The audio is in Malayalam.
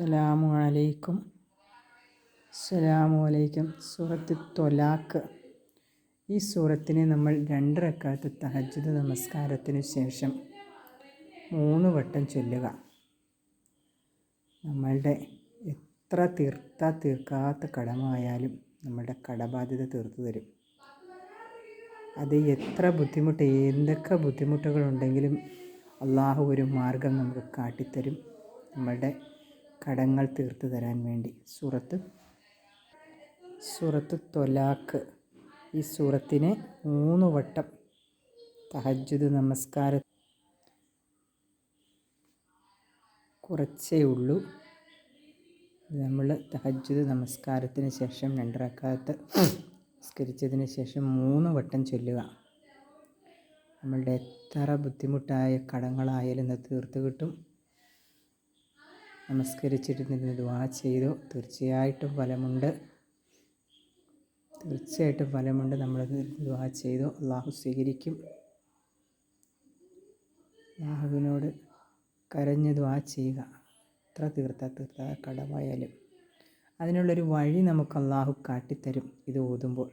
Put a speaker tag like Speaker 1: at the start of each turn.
Speaker 1: അസ്സലാമു അലൈക്കും. അസ്സലാമു അലൈക്കും. സൂറത്ത് തൊലാക്ക് ഈ സൂറത്തിനെ നമ്മൾ രണ്ട് റക്കാത്ത് തഹജ്ജുദ് നമസ്കാരത്തിന് ശേഷം മൂന്ന് വട്ടം ചൊല്ലുക. നമ്മളുടെ എത്ര തീർത്ത തീർക്കാത്ത കടമായാലും നമ്മളുടെ കടബാധ്യത തീർത്തു തരും. അത് എത്ര ബുദ്ധിമുട്ട് എന്തൊക്കെ ബുദ്ധിമുട്ടുകളുണ്ടെങ്കിലും അള്ളാഹു ഒരു മാർഗം നമുക്ക് കാട്ടിത്തരും. നമ്മളുടെ കടങ്ങൾ തീർത്തു തരാൻ വേണ്ടി. സൂറത്ത് സൂറത്ത് തൊലാക്ക് ഈ സൂറത്തിനെ മൂന്ന് വട്ടം തഹജ്ജുദ് നമസ്കാര കുറച്ചേ ഉള്ളൂ. നമ്മൾ തഹജ്ജുദ് നമസ്കാരത്തിന് ശേഷം രണ്ടരക്കാലത്ത് നമസ്കരിച്ചതിന് ശേഷം മൂന്ന് വട്ടം ചൊല്ലുക. നമ്മളുടെ എത്ര ബുദ്ധിമുട്ടായ കടങ്ങളായാലും അത് തീർത്ത് കിട്ടും. നമസ്കരിച്ചിട്ട് നിന്ന് ദ്വാ ചെയ്തു. തീർച്ചയായിട്ടും ഫലമുണ്ട്. തീർച്ചയായിട്ടും ഫലമുണ്ട്. നമ്മൾ ദ്വാ ചെയ്തു. അള്ളാഹു സ്വീകരിക്കും. അള്ളാഹുവിനോട് കരഞ്ഞ് ദ്വാ ചെയ്യുക. എത്ര തീർത്ത തീർത്ത കടമായാലും അതിനുള്ളൊരു വഴി നമുക്ക് അള്ളാഹു കാട്ടിത്തരും. ഇത് ഓതുമ്പോൾ.